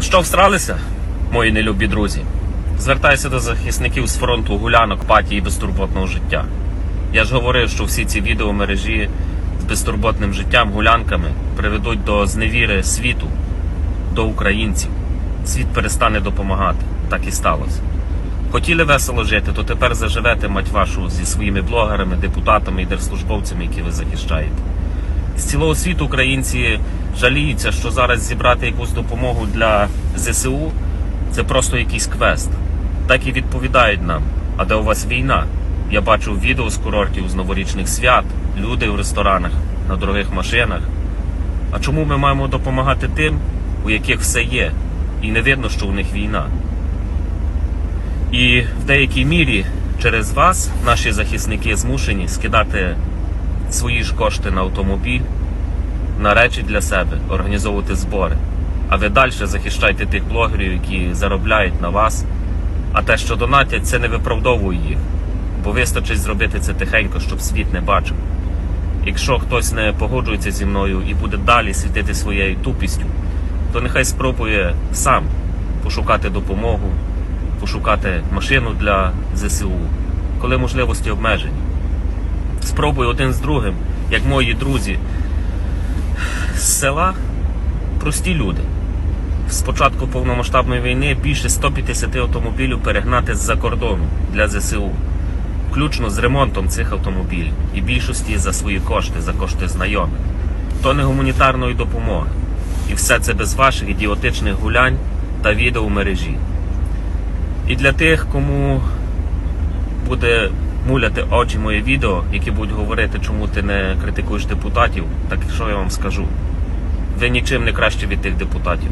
Що всралися, мої нелюбі друзі? Звертаюся до захисників з фронту гулянок, патії і безтурботного життя. Я ж говорив, що всі ці відеомережі з безтурботним життям, гулянками приведуть до зневіри світу, до українців. Світ перестане допомагати. Так і сталося. Хотіли весело жити, то тепер заживете мать вашу зі своїми блогерами, депутатами і держслужбовцями, які ви захищаєте. З цілого світу українці жаліються, що зараз зібрати якусь допомогу для ЗСУ це просто якийсь квест. Так і відповідають нам. А де у вас війна? Я бачив відео з курортів з новорічних свят, люди в ресторанах, на дорогих машинах. А чому ми маємо допомагати тим, у яких все є, і не видно, що у них війна? І в деякій мірі через вас наші захисники змушені скидати свої ж кошти на автомобіль, на речі для себе, організовувати збори. А ви далі захищайте тих блогерів, які заробляють на вас. А те, що донатять, це не виправдовує їх. Бо вистачить зробити це тихенько, щоб світ не бачив. Якщо хтось не погоджується зі мною і буде далі світити своєю тупістю, то нехай спробує сам пошукати допомогу, пошукати машину для ЗСУ, коли можливості обмежені. Спробуй один з другим, як мої друзі з села, прості люди. З початку повномасштабної війни більше 150 автомобілів перегнати з-за кордону для ЗСУ, включно з ремонтом цих автомобілів і більшості за свої кошти, за кошти знайомих. То не гуманітарної допомоги. І все це без ваших ідіотичних гулянь та відео в мережі. І для тих, кому буде муляти очі моє відео, які будуть говорити, чому ти не критикуєш депутатів, так що я вам скажу? Ви нічим не краще від тих депутатів.